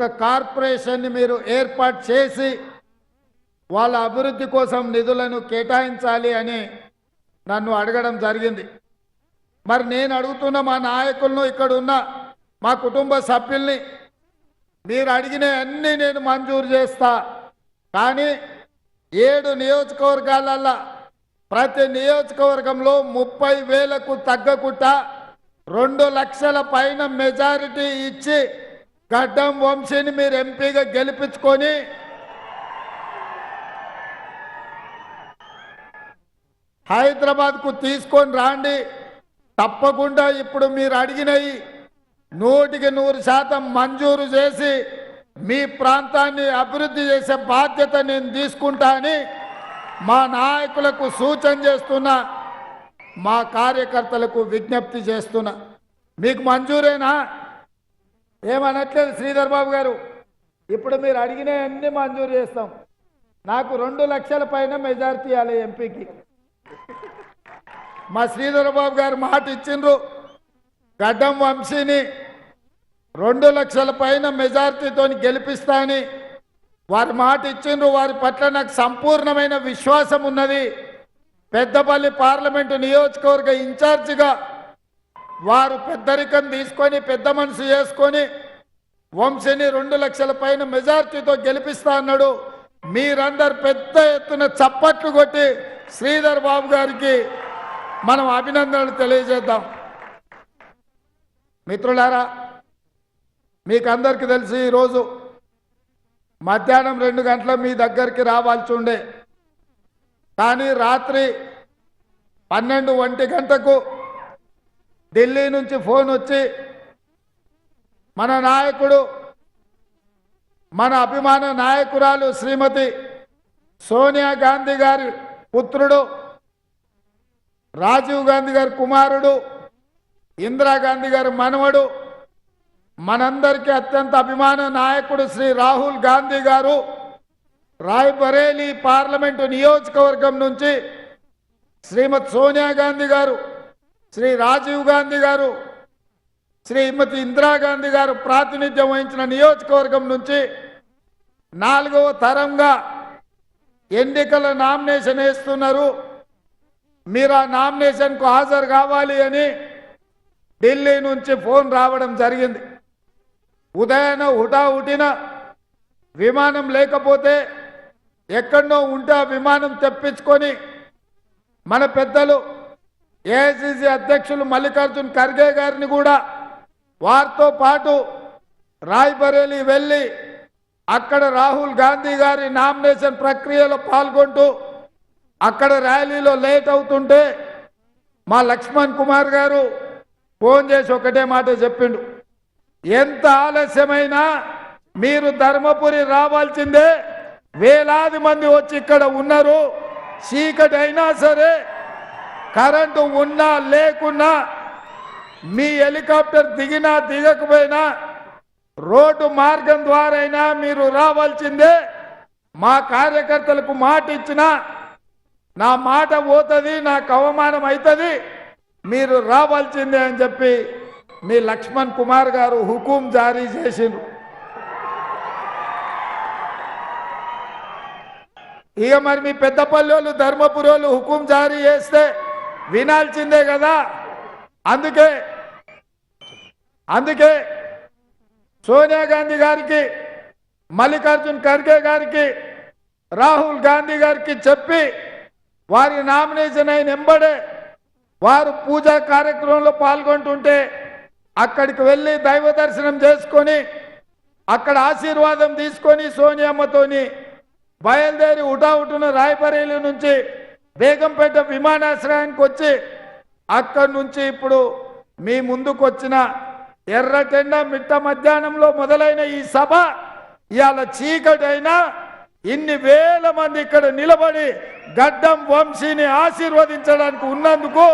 ఒక కార్పొరేషన్ని మీరు ఏర్పాటు చేసి వాళ్ళ అభివృద్ధి కోసం నిధులను కేటాయించాలి అని నన్ను అడగడం జరిగింది. మరి నేను అడుగుతున్న మా నాయకులను ఇక్కడ ఉన్న మా కుటుంబ సభ్యుల్ని మీరు అడిగిన అన్నీ నేను మంజూరు చేస్తా. కానీ ఏడు నియోజకవర్గాలల్లో ప్రతి నియోజకవర్గంలో ముప్పై వేలకు తగ్గకుండా రెండు లక్షల పైన మెజారిటీ ఇచ్చి గడ్డం వంశీని మీరు ఎంపీగా గెలిపించుకొని హైదరాబాద్కు తీసుకొని రాండి. తప్పకుండా ఇప్పుడు మీరు అడిగినవి నూటికి నూరు శాతం మంజూరు చేసి మీ ప్రాంతాన్ని అభివృద్ధి చేసే బాధ్యత నేను తీసుకుంటా అని మా నాయకులకు సూచన చేస్తున్నా. మా కార్యకర్తలకు విజ్ఞప్తి చేస్తున్నా. మీకు మంజూరేనా? ఏమనట్లేదు శ్రీధర్ బాబు గారు? ఇప్పుడు మీరు అడిగిన అన్ని మంజూరు చేస్తాం. నాకు రెండు లక్షల పైన మెజార్టీ ఇవ్వాలి ఎంపీకి. మా శ్రీధర్ బాబు గారు మాట ఇచ్చిండ్రు. గడ్డం వంశీని రెండు లక్షల పైన మెజార్టీతో గెలిపిస్తా అని వారి మాట ఇచ్చిండ్రు. వారి పట్ల నాకు సంపూర్ణమైన విశ్వాసం ఉన్నది. పెద్దపల్లి పార్లమెంటు నియోజకవర్గ ఇన్ఛార్జిగా వారు పెద్దరికం తీసుకొని పెద్ద మనసు చేసుకొని వంశీని రెండు లక్షల పైన మెజార్టీతో గెలిపిస్తా అన్నాడు. మీరందరు పెద్ద ఎత్తున చప్పట్లు కొట్టి శ్రీధర్ బాబు గారికి మనం అభినందనలు తెలియజేద్దాం. మిత్రులారా మీకు అందరికీ తెలిసి ఈరోజు మధ్యాహ్నం రెండు గంటల మీ దగ్గరికి రావాల్సి ఉండే. కానీ రాత్రి పన్నెండు ఒంటి గంటకు ఢిల్లీ నుంచి ఫోన్ వచ్చి మన నాయకుడు మన అభిమాన నాయకురాలు శ్రీమతి సోనియా గాంధీ గారి పుత్రుడు రాజీవ్ గాంధీ గారి కుమారుడు ఇందిరాగాంధీ గారి మనవడు మనందరికీ అత్యంత అభిమాన నాయకుడు శ్రీ రాహుల్ గాంధీ గారు రాయ్బరేలీ పార్లమెంటు నియోజకవర్గం నుంచి శ్రీమతి సోనియా గాంధీ గారు శ్రీ రాజీవ్ గాంధీ గారు శ్రీమతి ఇందిరాగాంధీ గారు ప్రాతినిధ్యం వహించిన నియోజకవర్గం నుంచి నాలుగవ తరంగా ఎన్నికల నామినేషన్ వేస్తున్నారు. మీరు ఆ నామినేషన్కు హాజరు కావాలి అని ఢిల్లీ నుంచి ఫోన్ రావడం జరిగింది. ఉదయాన హుటాహుటిన విమానం లేకపోతే ఎక్కడో ఉంటే ఆ విమానం తెప్పించుకొని మన పెద్దలు ఏఐసిసి అధ్యక్షులు మల్లికార్జున్ ఖర్గే గారిని కూడా వారితో పాటు రాయ్బరేలీ వెళ్ళి అక్కడ రాహుల్ గాంధీ గారి నామినేషన్ ప్రక్రియలో పాల్గొంటూ అక్కడ ర్యాలీలో లేట్ అవుతుంటే మా లక్ష్మణ్ కుమార్ గారు ఫోన్ చేసి ఒకటే మాట చెప్పిండు. ఎంత ఆలస్యమైనా మీరు ధర్మపురి రావాల్సిందే. వేలాది మంది వచ్చి ఇక్కడ ఉన్నారు. చీకటి అయినా సరే కరెంటు ఉన్నా లేకున్నా మీ హెలికాప్టర్ దిగినా దిగకపోయినా రోడ్డు మార్గం ద్వారైనా మీరు రావాల్సిందే. మా కార్యకర్తలకు మాట ఇచ్చినా నా మాట పోతుంది నాకు అవమానం అవుతుంది మీరు రావాల్సిందే అని చెప్పి మీ లక్ష్మణ్ కుమార్ గారు హుకుం జారీ చేసిండ్రు. ఇక మరి మీ పెద్దపల్లి వాళ్ళు ధర్మపురి వాళ్ళు హుకుం జారీ చేస్తే వినాల్సిందే కదా. అందుకే అందుకే సోనియా గాంధీ గారికి మల్లికార్జున్ ఖర్గే గారికి రాహుల్ గాంధీ గారికి చెప్పి వారి నామినేషన్ అయిన ఎంబడే వారు పూజా కార్యక్రమంలో పాల్గొంటుంటే అక్కడికి వెళ్ళి దైవ దర్శనం చేసుకొని అక్కడ ఆశీర్వాదం తీసుకొని సోనియమ్మతోని బయలుదేరి ఉటావుటున రాయబరేలి నుంచి బేగంపేట విమానాశ్రయానికి వచ్చి అక్కడి నుంచి ఇప్పుడు మీ ముందుకు వచ్చిన ఎర్రటెండ మిట్ట మధ్యాహ్నంలో మొదలైన ఈ సభ ఇవాళ చీకటైనా ఇన్ని వేల మంది ఇక్కడ నిలబడి గడ్డం వంశీని ఆశీర్వదించడానికి ఉన్నందుకు